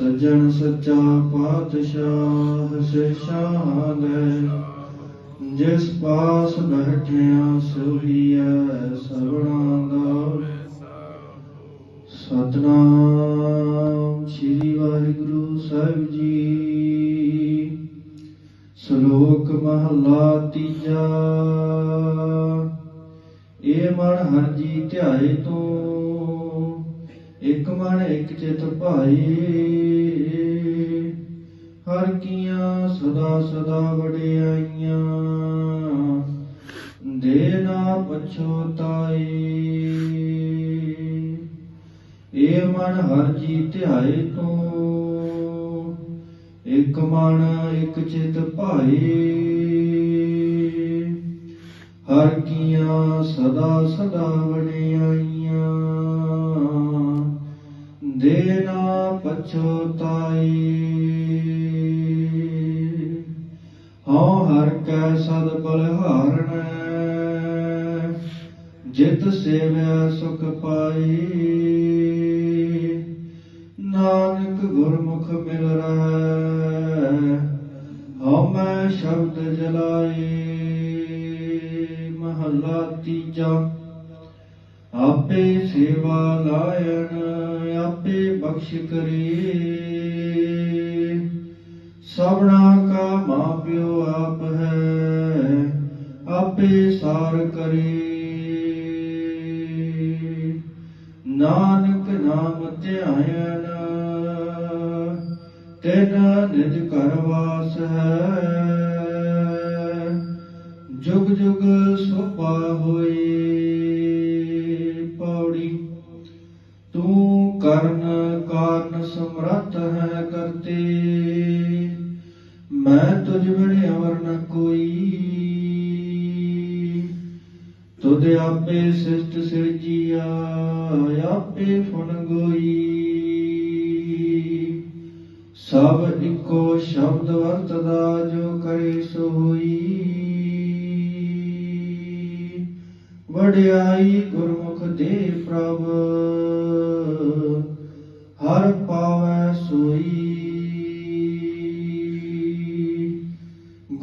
ਸੱਜਣ ਸੱਚਾ ਪਾਤਸ਼ਾਹ ਸਿਸ਼ਾਦ ਜਿਸ ਪਾਸ ਬੈਠਿਆ ਸੋਹੀਐ ਸਭਨਾ ਦਾ। ਸਤਨਾਮ ਸ੍ਰੀ ਵਾਹਿਗੁਰੂ ਸਾਹਿਬ ਜੀ। ਸ਼ਲੋਕ ਮਹਲਾ ਤੀਜਾ। ਇਹ ਮਨ ਹਰ ਜੀ ਧਿਆਏ ਤੂੰ ਇਕ ਮਨ, ਇਕ ਚਿਤ ਭਾਈ। ਹਰ ਕੀਆਂ ਸਦਾ ਸਦਾ ਵਡਿਆਈਆਂ। ਦੇ ਨਾ ਪਛੋਤਾਏ ਏ ਮਨ ਹਰ ਜੀ ਧਿਆਏ ਤੂੰ ਇਕ ਮਨ, ਇਕ ਚਿਤ ਭਾਈ। ਹਰ ਕੀਆਂ ਸਦਾ ਸਦਾ ਵਡਿਆਈਆਂ। ਪਛੋਤਾਈ ਹਉ ਹਰ ਕੈ ਸਦ ਬਲਹਾਰਣ ਜਿਤ ਸੇਵਿਆ ਸੁਖ ਪਾਈ। ਨਾਨਕ ਗੁਰਮੁਖ ਮਿਲ ਰਹਿ, ਹਉ ਮੈਂ ਸ਼ਬਦ ਜਲਾਈ। ਮਹਲਾ ਤੀਜਾ, ਆਪੇ ਸੇਵਾ ਲਾਇਣ ਬਖਸ਼ ਕਰੇ। ਸਭਨਾ ਕਾ ਮਾਪਿਓ ਆਪ ਹੈ, ਆਪੇ ਸਾਰ ਕਰੇ। ਨਾਨਕ ਨਾਮ ਧਿਆਇਨ ਤਿਨ ਨਿਜ ਘਰ ਵਾਸ ਹੈ। ਜੁਗ ਜੁਗ ਸੋਭਾ ਹੋਏ, ਪੌੜੀ, ਤੂੰ ਕਰਨ ਬਿਨ ਨ ਕੋਈ। ਤੁਧ ਆਪੇ ਸਿਸ਼ਟ ਸਿਰਜੀਆ, ਆਪੇ ਫੁਨ ਗੋਈ। ਸਭ ਇੱਕੋ ਸ਼ਬਦ ਵਰਤਦਾ ਜੋ ਕਰੇ ਸੋ ਹੋਈ। ਵਡਿਆਈ ਗੁਰਮੁਖ ਦੇ ਪ੍ਰਭ, ਹਰ ਪਾਵੈ ਸੋਈ।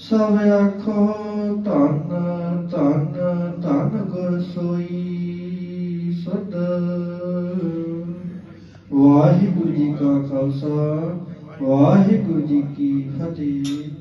ਸਭ ਆਖੋ ਧਨ, ਧੰਨ, ਧਨ ਗੁਰ ਸੋਈ ਸਦ ਵਾਹਿਗੁਰੂ ਜੀ ਕਾ ਖਾਲਸਾ, ਵਾਹਿਗੁਰੂ ਜੀ ਕੀ ਫਤਿਹ।